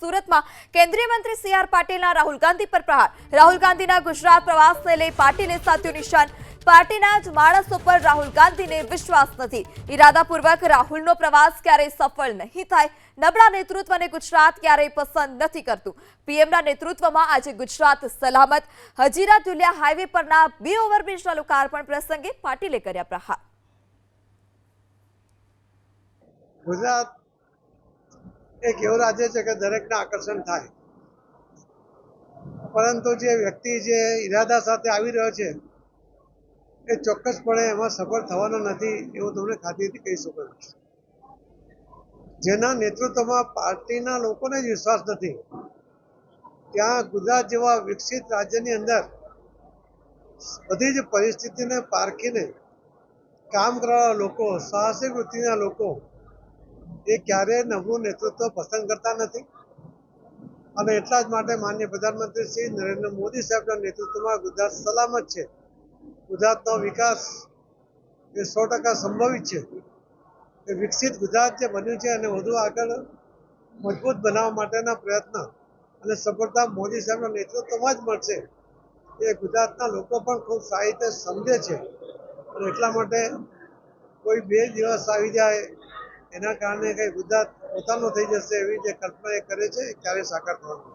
સુરતમાં કેન્દ્રીય મંત્રી સી આર પાટીલના રાહુલ ગાંધી પર પ્રહાર. રાહુલ ગાંધીના ગુજરાત પ્રવાસને લઈ પાટીલે સાધ્યું નિશાન. પાર્ટીના જ માણસો પર રાહુલ ગાંધીને વિશ્વાસ નથી. ઇરાદાપૂર્વક રાહુલનો પ્રવાસ ક્યારેય સફળ નહીં થાય. નબળા નેતૃત્વને ગુજરાત ક્યારેય પસંદ નથી કરતું. પીએમના નેતૃત્વમાં આજે ગુજરાત સલામત. હજીરા ધુલિયા હાઈવે પરના બે ઓવરબ્રિજના લોકાર્પણ પ્રસંગે પાટીલે કર્યા પ્રહાર. ગુજરાત એક એવો રાજ્ય છે કે દરેકને આકર્ષણ થાય. પરંતુ જે વ્યક્તિ જે ઈરાદા સાથે આવી રહ્યો છે, એ ચોક્કસપણે એમાં સફળ થવાનો નથી એવું તમને ખાતરીથી કહી શકું જેના નેતૃત્વમાં પાર્ટીના લોકોને જ વિશ્વાસ નથી. ત્યાં ગુજરાત જેવા વિકસિત રાજ્યની અંદર બધી જ પરિસ્થિતિને પારખીને કામ કરવાના લોકો, સાહસિક વૃત્તિના લોકો એ ક્યારેય નવું નેતૃત્વ પસંદ કરતા નથી. અને એટલા જ માટે માન્ય પ્રધાનમંત્રી શ્રી નરેન્દ્ર મોદી સાહેબના નેતૃત્વમાં ગુજરાત સલામત છે. ગુજરાતનો વિકાસ એ સો ટકા સંભવિત છે. એ વિકસિત ગુજરાત જે બન્યું છે એને વધુ આગળ મજબૂત બનાવવા માટેના પ્રયત્ન અને સફળતા મોદી સાહેબના નેતૃત્વમાં જ મળશે. એ ગુજરાતના લોકો પણ ખૂબ સારી રીતે સમજે છે. અને એટલા માટે કોઈ બે દિવસ આવી જાય એના કારણે કઈ ગુજરાત પોતાનું થઈ જશે એવી જે કલ્પના એ કરે છે એ ક્યારેય સાકાર થવાનું.